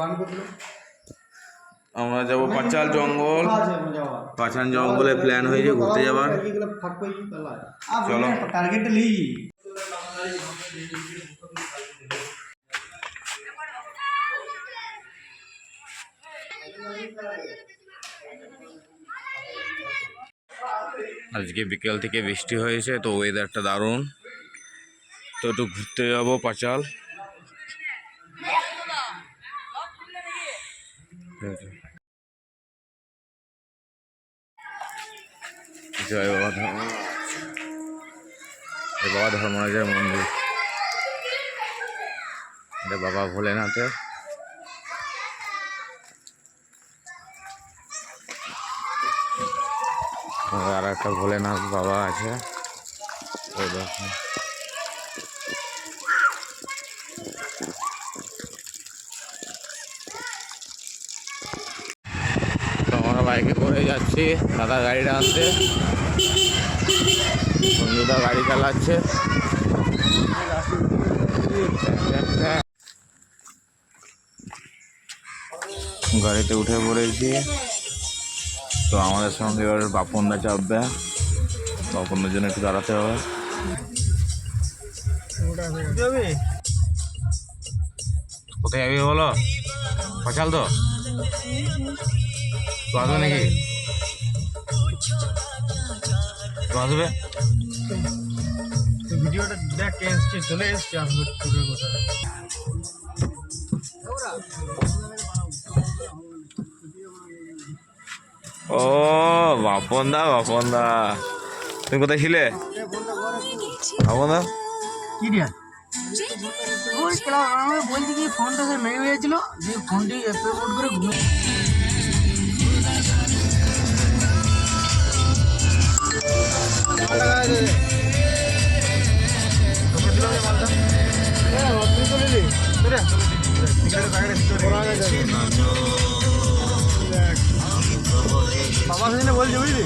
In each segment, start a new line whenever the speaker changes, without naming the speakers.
বান করে দিল
আমরা যাব পাঁচাল জঙ্গল পাঁচাল জঙ্গলে প্ল্যান হয়েছে ঘুরতে যাবার। চলো।
টার্গেটটা লিই
আজকে বিকেল থেকে বৃষ্টি হয়েছে তো ওয়েদারটা দারুণ। তো একটু ঘুরতে যাব পাঁচাল। জয় বাবা ধর্ম এই বাবা ধর্মরাজের মন্দির। এটা বাবা ভোলেনাথের। আর একটা ভোলেনাথ বাবা আছে। ওই দেখো তো আমরা বাইকে করে যাচ্ছি, দাদা গাড়িটা আনতে বন্ধুদা গাড়ি চালাচ্ছে। গাড়িতে উঠে পড়েছি। তো আমাদের সঙ্গে এবার বাপনদা চাপবে। বাপনদার জন্য একটু দাঁড়াতে হবে। কোথায় যাবি বলো? পচাল তো আসবে নাকি? আসবে
ভিডিওটা দেখ কে এসছে চলে এসছে আসবে কথা
ও বাপন দা বাপন দা তুমি কোথায় ছিলে? বাপন দা
কি রে? ওই ক্লাস আমার বলছি কি ফোনটা সে মেরে হয়েছিল যে ফোনটি মোড করে ঘুমে বাবা সেদিনে বলছে বুঝলি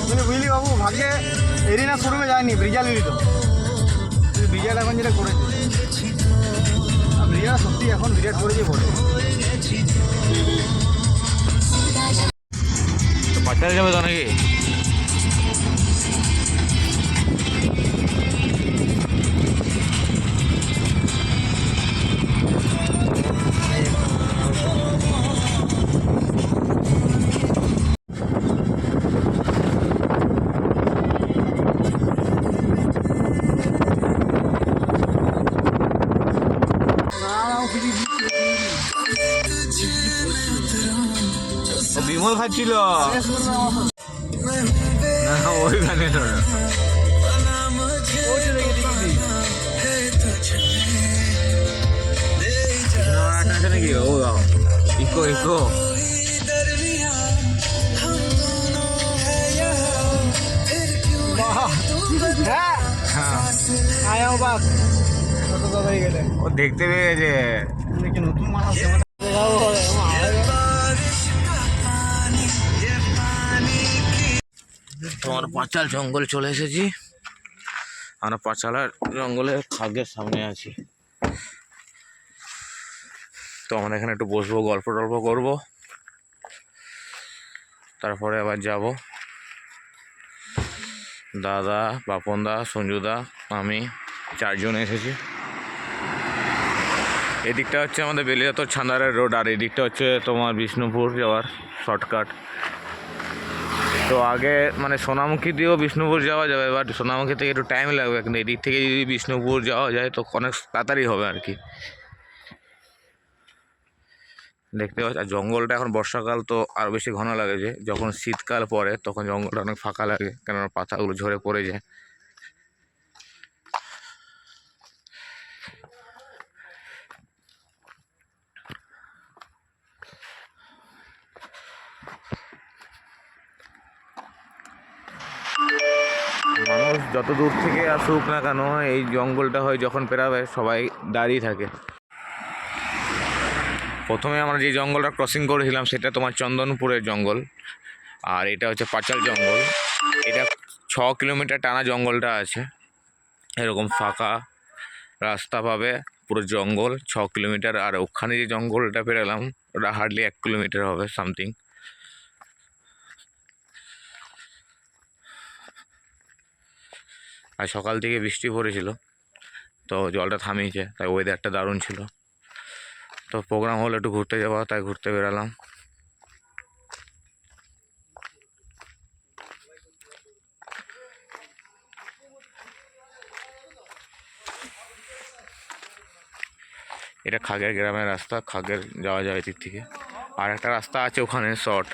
তুমি বুঝলি বাবু ভাগ্যে এরিনা শোরুমে যায়নি ব্রিজা নিলি তো ব্রিজার এখন যেটা করেছে ব্রিজা সত্যি এখন বিরাট করেছে বলে
পাচাল যাবে তো নাকি? খাচ্ছিল না একটা আছে নাকি ও ইকো ইকো।
হ্যাঁ।
ও দেখতে পেয়ে গেছে।
নতুন মানুষ?
তোমার পাঁচাল জঙ্গল চলে এসেছি। আমরা পাঁচালার জঙ্গলের খাগের সামনে আছি। তো আমরা এখানে একটু বসবো, গল্প টল্প করব। তারপরে আবার যাব। দাদা, বাপনদা, সঞ্জুদা, আমি চারজন এসেছি। এদিকটা হচ্ছে আমাদের বেলিয়াতর ছান্দারের রোড, আর এদিকটা হচ্ছে তোমার বিষ্ণুপুর যাওয়ার শর্টকাট। তো আগে মানে সোনামুখী দিয়েও বিষ্ণুপুর যাওয়া যাবে বাট সোনামুখী থেকে একটু টাইম লাগবে কিন্তু এদিক থেকে যদি বিষ্ণুপুর যাওয়া যায়, তো অনেক তাড়াতাড়ি হবে আর কি। দেখতে পাচ্ছি, আর জঙ্গলটা এখন বর্ষাকাল তো আরও বেশি ঘন লাগে যে, যখন শীতকাল পড়ে, তখন জঙ্গলটা অনেক ফাঁকা লাগে, কেননা পাতাগুলো ঝরে পড়ে যায়। মানুষ যত দূর থেকে আসুক না কেন, এই জঙ্গলটা হয় যখন পেরাবে, সবাই দাঁড়িয়ে থাকে। প্রথমে আমরা যে জঙ্গলটা ক্রসিং করেছিলাম, সেটা তোমার চন্দনপুরের জঙ্গল, আর এটা হচ্ছে পাঁচাল জঙ্গল। এটা ছ কিলোমিটার টানা জঙ্গলটা আছে। এরকম ফাঁকা রাস্তা পাবে, পুরো জঙ্গল, ছ কিলোমিটার, আর ওখানে যে জঙ্গলটা পেরালাম, ওটা হার্ডলি এক কিলোমিটার হবে সামথিং আর সকাল থেকে বৃষ্টি পড়েছিল, তো জলটা থামিয়েছে, তাই ওয়েদারটা দারুণ ছিল। তো প্রোগ্রাম হলো একটু ঘুরতে যাওয়া তাই ঘুরতে বেরালাম। এটা খাগের গ্রামের রাস্তা, খাগের যাওয়া যায় এদিক থেকে। আর একটা রাস্তা আছে ওখানে, শর্ট।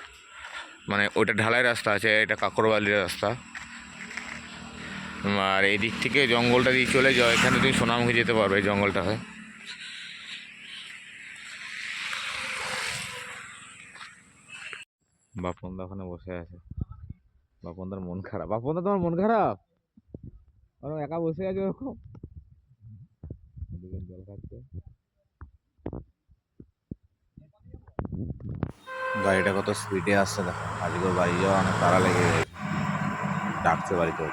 মানে ওইটা ঢালাই রাস্তা আছে, এটা কাকরবালির রাস্তা। আর এই দিক থেকে জঙ্গলটা দিয়ে চলে যাও, এখানে তুমি সোনামুখী যেতে পারবে এই জঙ্গলটাতে বাপনদা ওখানে বসে আছে। বাপনদার মন খারাপ। বাপনদা তোমার মন খারাপ? ওরকম একা বসে আছে ওরকম? জল খাচ্ছে।
গাড়িটা কত স্পিডে আসছে দেখো। আজকে বাড়ি যাওয়া অনেক তাড়া লেগে গেছে। ডাকছে বাড়িতে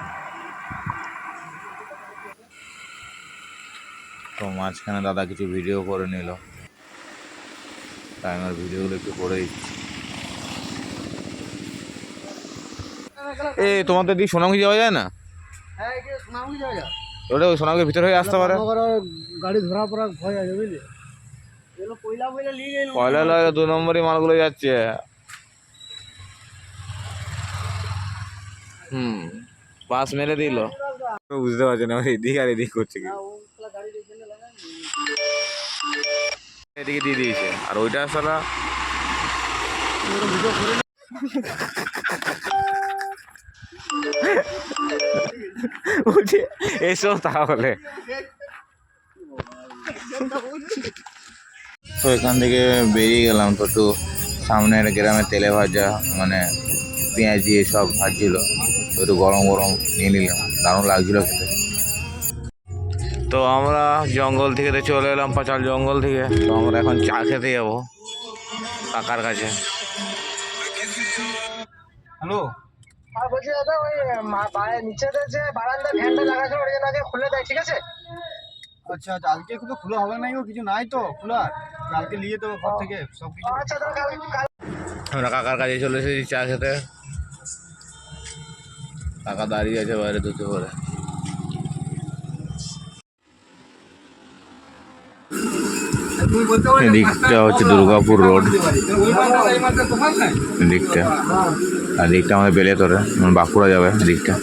তো মাঝখানে দাদা কিছু ভিডিও করে নিল। তাই আমার ভিডিওগুলো একটু করে দিচ্ছি।
এ তোমাদের দিক সোনামুখী যাওয়া যায় না?
হ্যাঁ
ওটা ওই সোনামুখীর ভিতরে হয়ে আসতে পারে।
গাড়ি ধরা পড়া ভয় আছে বুঝলি? কয়লা
দু নম্বরই মালগুলো যাচ্ছে। হুম পাস মেরে দিল। বুঝতে পারছি না এদিক আর এদিক করছে কি? এদিকে দিয়ে দিয়েছে। আর ওইটা উঠে এসো তাহলে।
তো এখান থেকে বেরিয়ে গেলাম তো একটু সামনের গ্রামে তেলে ভাজা মানে পেঁয়াজ দিয়ে সব ভাজছিল। তো একটু গরম গরম নিয়ে নিলাম। দারুণ লাগছিল খেতে।
তো আমরা জঙ্গল থেকে তো চলে এলাম পাঁচাল জঙ্গল থেকে। তো আমরা এখন চা খেতে যাব কাকার কাছে।
হ্যালো?
আর বলছি দাদা ওই মা- বাইরে নিচে যে বারান্দা ফ্যানটা লাগা ছিল ওটা যেন আগে খুলে দেয় ঠিক আছে?
আচ্ছা আচ্ছা আজকে খোলা হবে ও কিছু নাই তো খোলা। কালকে নিয়ে তো ঘর থেকে সব কিছু।
আচ্ছা কাল
আমরা কাকার কাছে চলে এসেছি চা খেতে। কাকা দাঁড়িয়ে আছে বাইরে দুটো করে।
এদিকটা হচ্ছে দুর্গাপুর রোড। এদিকটা আর দিকটা আমাদের বেলেতরে মানে বাঁকুড়া যাবে এদিকটা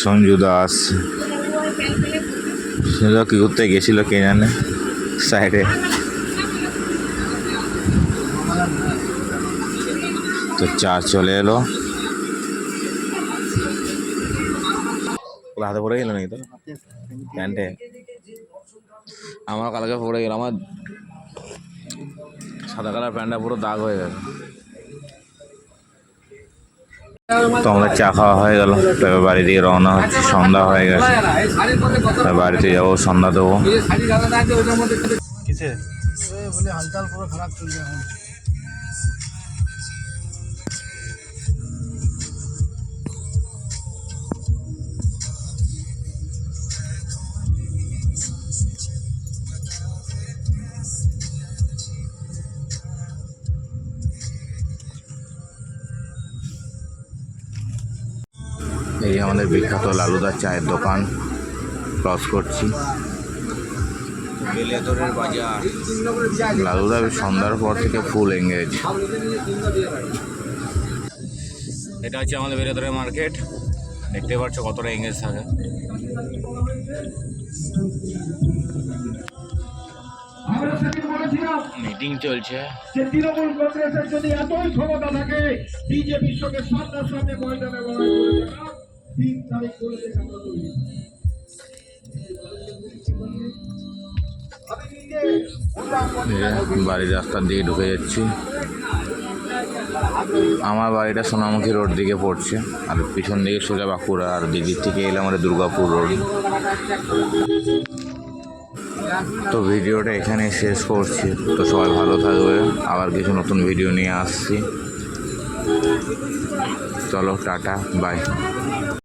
সঞ্জু দাস। কি করতে গেছিল কে জানে? সাইডে। তো চা চলে এলো।
হাতে পড়ে গেল নাকি তো প্যান্টে। আমার কালকে পড়ে গেল আমার সাদা কালার প্যান্টটা পুরো দাগ হয়ে গেছে।
তো আমাদের চা খাওয়া হয়ে গেল তবে বাড়ি দিয়ে রওনা হচ্ছে সন্ধ্যা হয়ে গেছে। বাড়িতে যাব সন্ধ্যা দেবো।
কিসে হালচাল পুরো খারাপ চলছে
আমাদের বিখ্যাত লালুদার চায়ের দোকান। ক্রস করছি। বেলেদরের বাজার লালুদা সন্ধ্যার পর থেকে ফুল এঙ্গেজ
এটা হচ্ছে আমাদের বেরেদরের মার্কেট দেখতে পাচ্ছ কতটা এঙ্গেজ থাকে। মিটিং চলছে।
যে তৃণমূল কংগ্রেসের যদি এতই ক্ষমতা থাকে বিজেপির সঙ্গে সামনাসামনি ময়দানে লড়াই করে আমরা।
বাড়ির রাস্তার দিকে ঢুকে যাচ্ছি। আমার বাড়িটা সোনামুখী রোড দিকে পড়ছে। আর পিছন দিকে সোজা বাঁকুড়া আর দিদির থেকে এলাম আমাদের দুর্গাপুর রোড। তো ভিডিওটা এখানে শেষ করছি। তো সবাই ভালো থাকবে। আবার কিছু নতুন ভিডিও নিয়ে আসছি। চলো, টাটা বাই